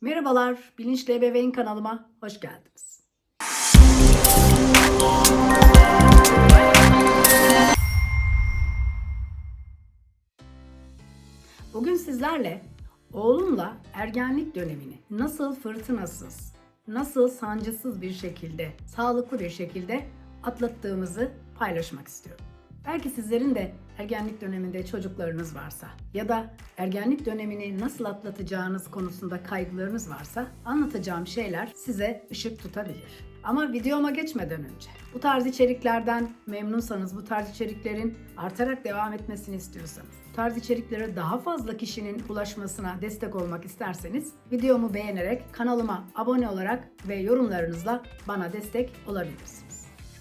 Merhabalar, Bilinçli Ebeveyn kanalıma hoş geldiniz. Bugün sizlerle oğlumla ergenlik dönemini nasıl fırtınasız, nasıl sancısız bir şekilde, sağlıklı bir şekilde atlattığımızı paylaşmak istiyorum. Belki sizlerin de ergenlik döneminde çocuklarınız varsa ya da ergenlik dönemini nasıl atlatacağınız konusunda kaygılarınız varsa anlatacağım şeyler size ışık tutabilir. Ama videoma geçmeden önce bu tarz içeriklerden memnunsanız, bu tarz içeriklerin artarak devam etmesini istiyorsanız, bu tarz içeriklere daha fazla kişinin ulaşmasına destek olmak isterseniz videomu beğenerek kanalıma abone olarak ve yorumlarınızla bana destek olabilirsiniz.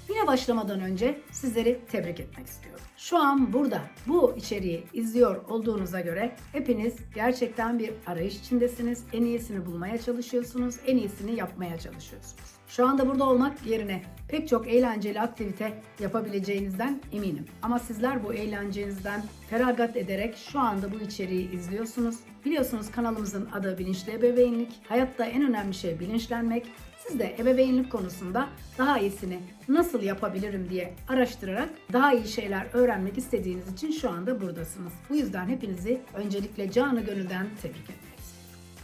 Yine başlamadan önce sizleri tebrik etmek istiyorum. Şu an burada bu içeriği izliyor olduğunuza göre hepiniz gerçekten bir arayış içindesiniz. En iyisini bulmaya çalışıyorsunuz, en iyisini yapmaya çalışıyorsunuz. Şu anda burada olmak yerine pek çok eğlenceli aktivite yapabileceğinizden eminim. Ama sizler bu eğlencenizden feragat ederek şu anda bu içeriği izliyorsunuz. Biliyorsunuz kanalımızın adı Bilinçli Ebeveynlik. Hayatta en önemli şey bilinçlenmek. Siz de ebeveynlik konusunda daha iyisini nasıl yapabilirim diye araştırarak daha iyi şeyler öğrenmek istediğiniz için şu anda buradasınız. Bu yüzden hepinizi öncelikle canı gönülden tebrik istiyorum.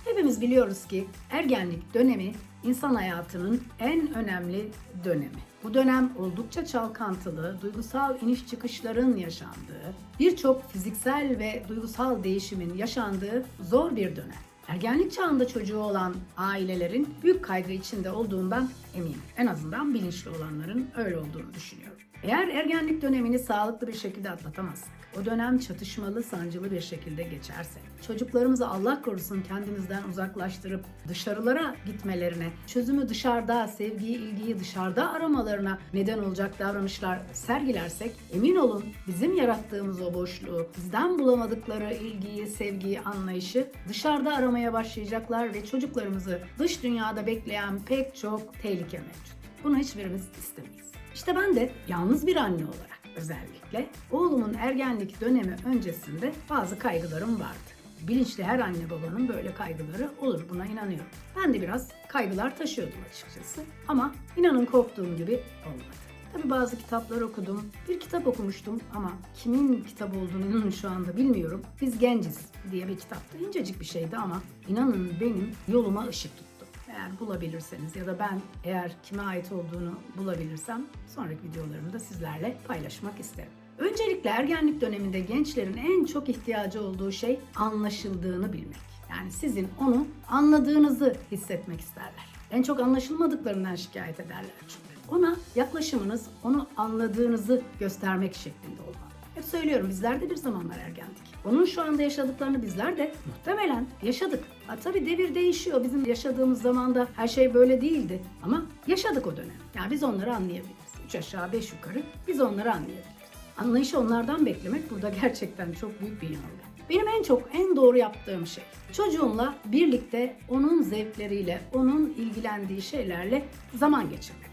Hepimiz biliyoruz ki ergenlik dönemi insan hayatının en önemli dönemi. Bu dönem oldukça çalkantılı, duygusal iniş çıkışların yaşandığı, birçok fiziksel ve duygusal değişimin yaşandığı zor bir dönem. Ergenlik çağında çocuğu olan ailelerin büyük kaygı içinde olduğundan eminim. En azından bilinçli olanların öyle olduğunu düşünüyorum. Eğer ergenlik dönemini sağlıklı bir şekilde atlatamazsak, o dönem çatışmalı, sancılı bir şekilde geçerse, çocuklarımızı Allah korusun kendimizden uzaklaştırıp dışarılara gitmelerine, çözümü dışarıda, sevgiyi, ilgiyi dışarıda aramalarına neden olacak davranışlar sergilersek, emin olun bizim yarattığımız o boşluğu, bizden bulamadıkları ilgiyi, sevgiyi, anlayışı dışarıda aramaya başlayacaklar ve çocuklarımızı dış dünyada bekleyen pek çok tehlike mevcut. Bunu hiçbirimiz istemeyiz. İşte ben de yalnız bir anne olarak özellikle oğlumun ergenlik dönemi öncesinde bazı kaygılarım vardı. Bilinçli her anne babanın böyle kaygıları olur buna inanıyorum. Ben de biraz kaygılar taşıyordum açıkçası ama inanın korktuğum gibi olmadı. Tabii bazı kitaplar okudum. Bir kitap okumuştum ama kimin kitabı olduğunu inanın şu anda bilmiyorum. Biz Genciz diye bir kitaptı. İncecik bir şeydi ama inanın benim yoluma ışık tuttu. Eğer bulabilirseniz ya da ben eğer kime ait olduğunu bulabilirsem sonraki videolarımda sizlerle paylaşmak isterim. Öncelikle ergenlik döneminde gençlerin en çok ihtiyacı olduğu şey anlaşıldığını bilmek. Yani sizin onu anladığınızı hissetmek isterler. En çok anlaşılmadıklarından şikayet ederler çünkü. Ona yaklaşımınız onu anladığınızı göstermek şeklinde olmalı. Hep söylüyorum bizler de bir zamanlar ergendik. Onun şu anda yaşadıklarını bizler de muhtemelen yaşadık. Ha, tabii devir değişiyor. Bizim yaşadığımız zamanda her şey böyle değildi. Ama yaşadık o dönem. Yani biz onları anlayabiliriz. Üç aşağı beş yukarı biz onları anlayabiliriz. Anlayışı onlardan beklemek burada gerçekten çok büyük bir yanılgı. Benim en çok en doğru yaptığım şey çocuğumla birlikte onun zevkleriyle, onun ilgilendiği şeylerle zaman geçirmek.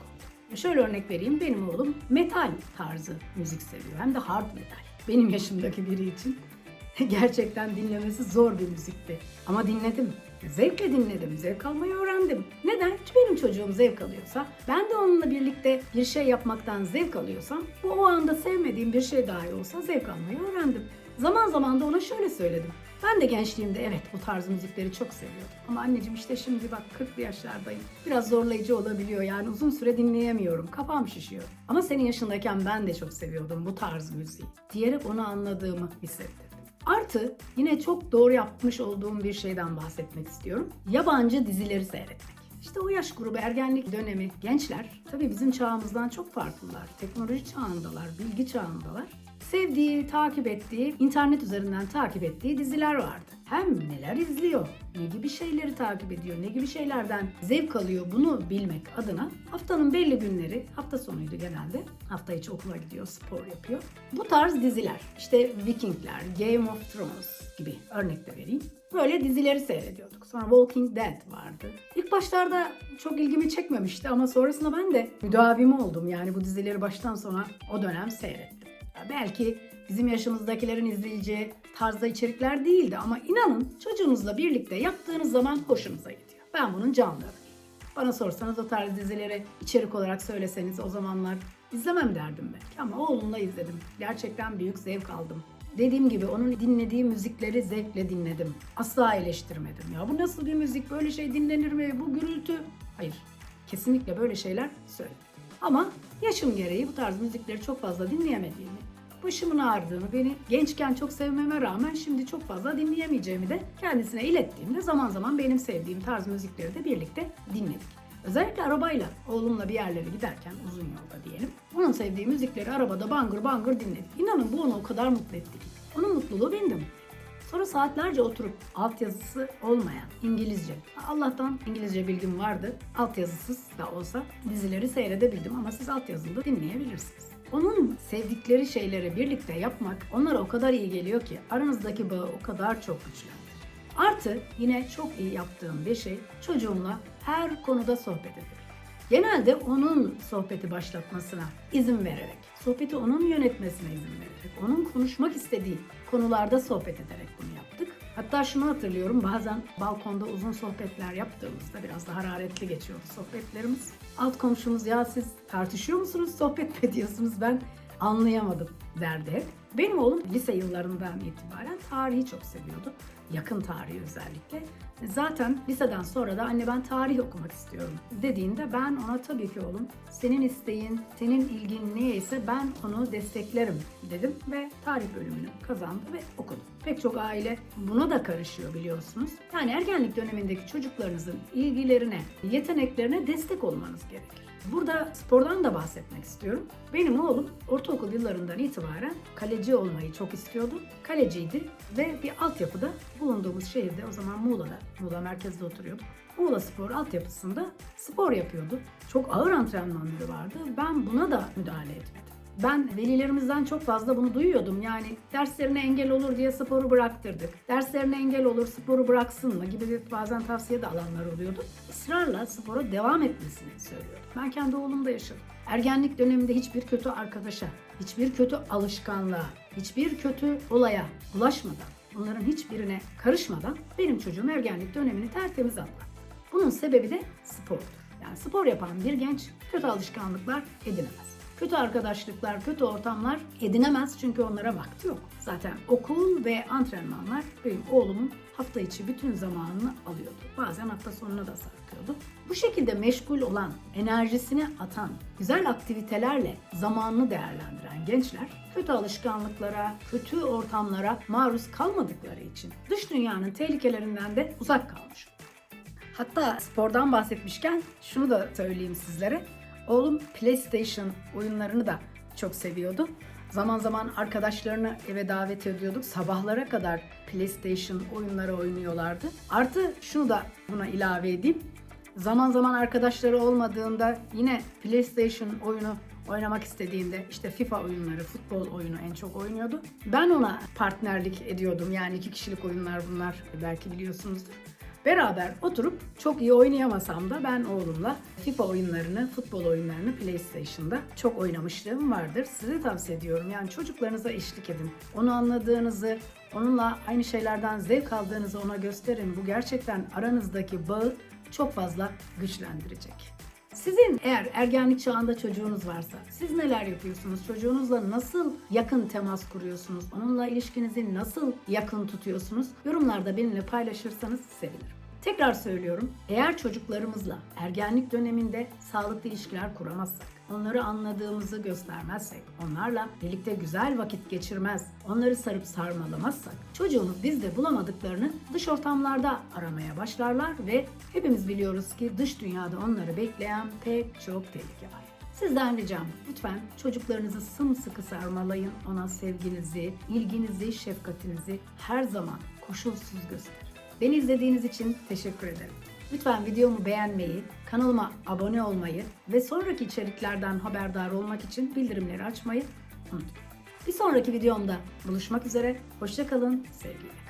Şöyle örnek vereyim. Benim oğlum metal tarzı müzik seviyor. Hem de hard metal. Benim yaşımdaki biri için gerçekten dinlemesi zor bir müzikti. Ama dinledim. Zevkle dinledim, zevk almayı öğrendim. Neden? Çünkü benim çocuğum zevk alıyorsa, ben de onunla birlikte bir şey yapmaktan zevk alıyorsam, bu o anda sevmediğim bir şey dahi olsa zevk almayı öğrendim. Zaman zaman da ona şöyle söyledim. Ben de gençliğimde evet bu tarz müzikleri çok seviyordum. Ama anneciğim işte şimdi bak 40'lı yaşlardayım. Biraz zorlayıcı olabiliyor yani uzun süre dinleyemiyorum. Kafam şişiyor. Ama senin yaşındayken ben de çok seviyordum bu tarz müziği. Diyerek onu anladığımı hissettirdim. Artı yine çok doğru yapmış olduğum bir şeyden bahsetmek istiyorum. Yabancı dizileri seyretmek. İşte o yaş grubu ergenlik dönemi gençler tabii bizim çağımızdan çok farklılar. Teknoloji çağındalar, bilgi çağındalar. Sevdiği, takip ettiği, internet üzerinden takip ettiği diziler vardı. Hem neler izliyor, ne gibi şeyleri takip ediyor, ne gibi şeylerden zevk alıyor bunu bilmek adına haftanın belli günleri, hafta sonuydu genelde, hafta içi okula gidiyor, spor yapıyor. Bu tarz diziler, işte Vikingler, Game of Thrones gibi örnek de vereyim. Böyle dizileri seyrediyorduk. Sonra Walking Dead vardı. İlk başlarda çok ilgimi çekmemişti ama sonrasında ben de müdavimi oldum. Yani bu dizileri baştan sona o dönem seyrettim. Belki bizim yaşımızdakilerin izleyeceği tarzda içerikler değildi ama inanın çocuğunuzla birlikte yaptığınız zaman hoşunuza gidiyor. Ben bunun canlıyım. Bana sorsanız o tarz dizileri içerik olarak söyleseniz o zamanlar izlemem derdim belki ama oğlumla izledim. Gerçekten büyük zevk aldım. Dediğim gibi onun dinlediği müzikleri zevkle dinledim. Asla eleştirmedim. Ya bu nasıl bir müzik? Böyle şey dinlenir mi? Bu gürültü. Hayır. Kesinlikle böyle şeyler söyledim. Ama yaşım gereği bu tarz müzikleri çok fazla dinleyemediğimi, başımın ağrıdığını, beni gençken çok sevmeme rağmen şimdi çok fazla dinleyemeyeceğimi de kendisine ilettiğimde zaman zaman benim sevdiğim tarz müzikleri de birlikte dinledik. Özellikle arabayla oğlumla bir yerlere giderken uzun yolda diyelim. Onun sevdiği müzikleri arabada bangır bangır dinledik. İnanın bu onu o kadar mutlu etti ki. Onun mutluluğu beni de. Sonra saatlerce oturup altyazısı olmayan İngilizce. Allah'tan İngilizce bilgim vardı. Altyazısız da olsa dizileri seyredebildim ama siz altyazılı dinleyebilirsiniz. Onun sevdikleri şeyleri birlikte yapmak onlara o kadar iyi geliyor ki aranızdaki bağı o kadar çok güçlendirir. Artı yine çok iyi yaptığım bir şey çocuğumla her konuda sohbet ederim. Genelde onun sohbeti başlatmasına izin vererek, sohbeti onun yönetmesine izin vererek, onun konuşmak istediği konularda sohbet ederek bunu yaptık. Hatta şunu hatırlıyorum bazen balkonda uzun sohbetler yaptığımızda biraz da hararetli geçiyordu sohbetlerimiz. Alt komşumuz ya siz tartışıyor musunuz sohbet mi ediyorsunuz ben anlayamadım derdi hep. Benim oğlum lise yıllarından itibaren tarihi çok seviyordu. Yakın tarihi özellikle. Zaten liseden sonra da anne ben tarih okumak istiyorum dediğinde ben ona tabii ki oğlum senin isteğin, senin ilgin neyse ben onu desteklerim dedim ve tarih bölümünü kazandı ve okudu. Pek çok aile buna da karışıyor biliyorsunuz. Yani ergenlik dönemindeki çocuklarınızın ilgilerine, yeteneklerine destek olmanız gerekir. Burada spordan da bahsetmek istiyorum. Benim oğlum ortaokul yıllarından itibaren kaleci olmayı çok istiyordu. Kaleciydi ve bir altyapıda bulunduğumuz şehirde o zaman Muğla'da, Muğla merkezde oturuyorduk. Muğla Spor altyapısında spor yapıyordu. Çok ağır antrenmanları vardı. Ben buna da müdahale etmedim. Ben velilerimizden çok fazla bunu duyuyordum. Yani derslerine engel olur diye sporu bıraktırdık. Derslerine engel olur sporu bıraksın mı gibi bir bazen tavsiye de alanlar oluyordu. Israrla spora devam etmesini söylüyordum. Ben kendi oğlumda yaşadım. Ergenlik döneminde hiçbir kötü arkadaşa, hiçbir kötü alışkanlığa, hiçbir kötü olaya bulaşmadan, bunların hiçbirine karışmadan benim çocuğum ergenlik dönemini tertemiz atlattı. Bunun sebebi de spordur. Yani spor yapan bir genç kötü alışkanlıklar edinemez. Kötü arkadaşlıklar, kötü ortamlar edinemez çünkü onlara vakti yok. Zaten okul ve antrenmanlar benim oğlumun hafta içi bütün zamanını alıyordu. Bazen hafta sonuna da sarkıyordu. Bu şekilde meşgul olan, enerjisini atan, güzel aktivitelerle zamanını değerlendiren gençler kötü alışkanlıklara, kötü ortamlara maruz kalmadıkları için dış dünyanın tehlikelerinden de uzak kalmış. Hatta spordan bahsetmişken şunu da söyleyeyim sizlere. Oğlum PlayStation oyunlarını da çok seviyordu. Zaman zaman arkadaşlarını eve davet ediyorduk. Sabahlara kadar PlayStation oyunları oynuyorlardı. Artı şunu da buna ilave edeyim. Zaman zaman arkadaşları olmadığında yine PlayStation oyunu oynamak istediğinde işte FIFA oyunları, futbol oyunu en çok oynuyordu. Ben ona partnerlik ediyordum. Yani iki kişilik oyunlar bunlar belki biliyorsunuzdur. Beraber oturup çok iyi oynayamasam da ben oğlumla FIFA oyunlarını, futbol oyunlarını PlayStation'da çok oynamışlığım vardır. Size tavsiye ediyorum. Yani çocuklarınıza eşlik edin. Onu anladığınızı, onunla aynı şeylerden zevk aldığınızı ona gösterin. Bu gerçekten aranızdaki bağı çok fazla güçlendirecek. Sizin eğer ergenlik çağında çocuğunuz varsa siz neler yapıyorsunuz? Çocuğunuzla nasıl yakın temas kuruyorsunuz? Onunla ilişkinizi nasıl yakın tutuyorsunuz? Yorumlarda benimle paylaşırsanız sevinirim. Tekrar söylüyorum. Eğer çocuklarımızla ergenlik döneminde sağlıklı ilişkiler kuramazsak, onları anladığımızı göstermezsek, onlarla birlikte güzel vakit geçirmez, onları sarıp sarmalamazsak, çocuğumuz bizde bulamadıklarını dış ortamlarda aramaya başlarlar ve hepimiz biliyoruz ki dış dünyada onları bekleyen pek çok tehlike var. Sizden ricam lütfen çocuklarınızı sımsıkı sarmalayın. Ona sevginizi, ilginizi, şefkatinizi her zaman koşulsuz gösterin. Beni izlediğiniz için teşekkür ederim. Lütfen videomu beğenmeyi, kanalıma abone olmayı ve sonraki içeriklerden haberdar olmak için bildirimleri açmayı unutmayın. Bir sonraki videomda buluşmak üzere. Hoşçakalın, sevgiyle.